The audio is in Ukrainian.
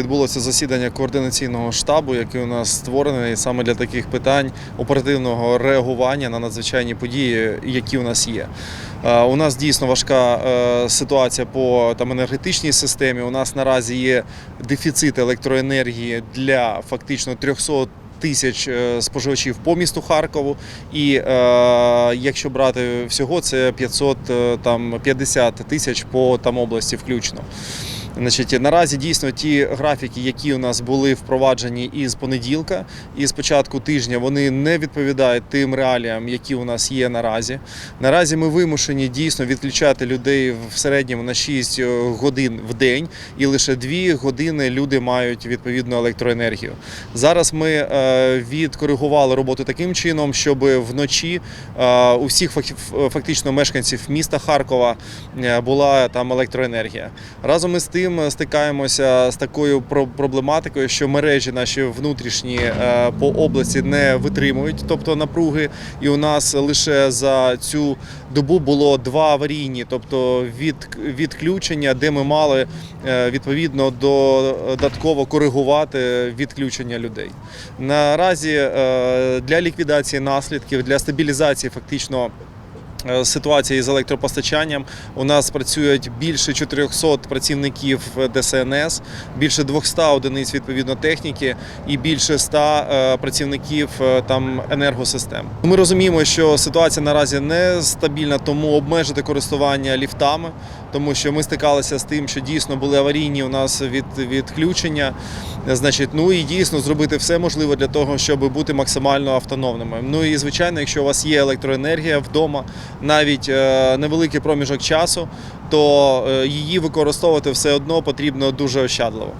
відбулося засідання координаційного штабу, який у нас створений саме для таких питань оперативного реагування на надзвичайні події, які у нас є. Е, У нас дійсно важка е, ситуація по там енергетичній системі. У нас наразі є дефіцит електроенергії для фактично 300 Тисяч е, споживачів по місту Харкову, і е, якщо брати всього, це 500, е, там 50 тисяч по там області включно. Значить, наразі дійсно ті графіки, які у нас були впроваджені із понеділка, і з початку тижня, вони не відповідають тим реаліям, які у нас є наразі. Наразі ми вимушені дійсно відключати людей в середньому на 6 годин в день, і лише 2 години люди мають відповідну електроенергію. Зараз ми е, відкоригували роботу таким чином, щоб вночі е, у всіх фактично мешканців міста Харкова е, була там електроенергія. Разом із тим е, стикаємося з такою про- проблематикою, що мережі наші внутрішні е, по області не витримують, тобто напруги. І у нас лише за цю добу було два аварійні, тобто від, відключення, де ми мали е, відповідно додатково коригувати відключення людей. Наразі для ліквідації наслідків, для стабілізації фактично. Е, Ситуації з електропостачанням у нас працюють більше 400 працівників ДСНС, більше 200 одиниць відповідно техніки і більше 100 е, працівників е, там енергосистем. Ми розуміємо, що ситуація наразі нестабільна, тому обмежити користування ліфтами, тому що ми стикалися з тим, що дійсно були аварійні у нас від відключення. Значить, ну і дійсно зробити все можливе для того, щоб бути максимально автономними. Ну і звичайно, якщо у вас є електроенергія вдома, навіть е, невеликий проміжок часу, то е, її використовувати все одно потрібно дуже ощадливо.